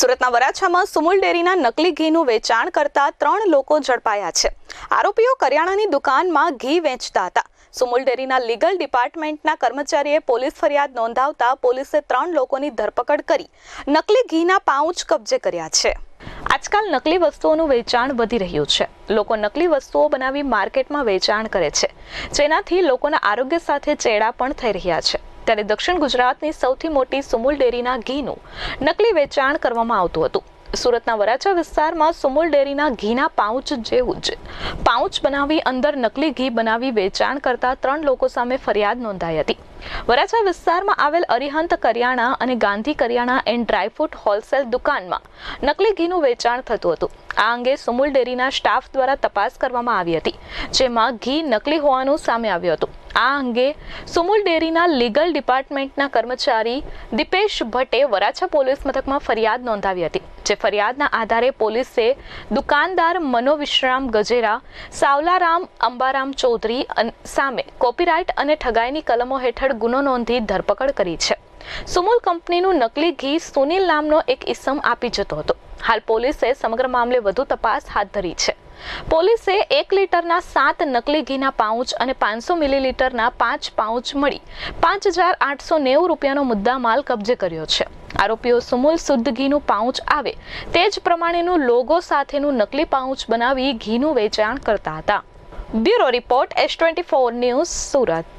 સુરતના વરાછામાં સુમુલ ડેરીના નકલી ઘીનું વેચાણ કરતા ત્રણ લોકો ઝડપાયા છે. આરોપીઓ કરિયાણાની દુકાનમાં ઘી વેચતા હતા. સુમુલ ડેરીના લીગલ ડિપાર્ટમેન્ટના કર્મચારીએ પોલીસ ફરિયાદ નોંધાવતા પોલીસે ત્રણ લોકોની ધરપકડ કરી, નકલી ઘીના પાઉચ કબજે કર્યા છે. આજકાલ નકલી વસ્તુઓનું વેચાણ વધી રહ્યું છે. લોકો નકલી વસ્તુઓ બનાવી માર્કેટમાં વેચાણ કરે છે. જેનાથી લોકોના આરોગ્ય સાથે ચેડા પણ થઈ રહ્યા છે. ત્યારે દક્ષિણ ગુજરાતની સૌથી મોટી સુમુલ ડેરીના ઘીનું નકલી વેચાણ કરવામાં આવતું હતું. સુરતના વરાછા વિસ્તારમાં સુમુલ ડેરીના ઘીના પાઉચ જેવું જ. પાઉચ બનાવી અંદર નકલી ઘી બનાવી વેચાણ કરતા ત્રણ લોકો સામે ફરિયાદ નોંધાઈ હતી. વરાછા વિસ્તારમાં આવેલ અરિહંત કરિયાણા અને ગાંધી કરિયાણા એન્ડ ડ્રાયફ્રૂટ હોલસેલ દુકાનમાં નકલી ઘીનું વેચાણ થતું હતું. આ અંગે સુમુલ ડેરીના સ્ટાફ દ્વારા તપાસ કરવામાં આવી હતી, જેમાં ઘી નકલી હોવાનું સામે આવ્યું હતું. આ અંગે સુમુલ ડેરીના લીગલ ડિપાર્ટમેન્ટના કર્મચારી દીપેશ ભટ્ટે વરાછા પોલીસ મથકમાં ફરિયાદ નોંધાવી હતી, જે ફરિયાદના આધારે પોલીસે દુકાનદાર મનોવિશ્રામ ગજેરા, સાવલારામ અંબારામ ચૌધરી સામે કોપીરાઇટ અને ઠગાઈની કલમો હેઠળ ગુનો નોંધી ધરપકડ કરી છે. સુમુલ કંપનીનું નકલી ઘી સુનિલ નામનો એક ઇસમ આપી જતો હતો. હાલ પોલીસે સમગ્ર મામલે વધુ તપાસ હાથ ધરી છે. પોલીસે એક લીટરના સાત નકલી ઘીના પાઉચ અને પાંચસો મિલીલીટરના પાંચ પાઉચ મળી પાંચ હજાર આઠસો નેવું રૂપિયાનો મુદ્દામાલ કબજે કર્યો છે. આરોપીઓ સુમુલ શુદ્ધ ઘીનું પાઉચ આવે તે જ પ્રમાણેનું લોગો સાથેનું નકલી પાઉચ બનાવી ઘીનું વેચાણ કરતા હતા. Bureau report S twenty four news Surat.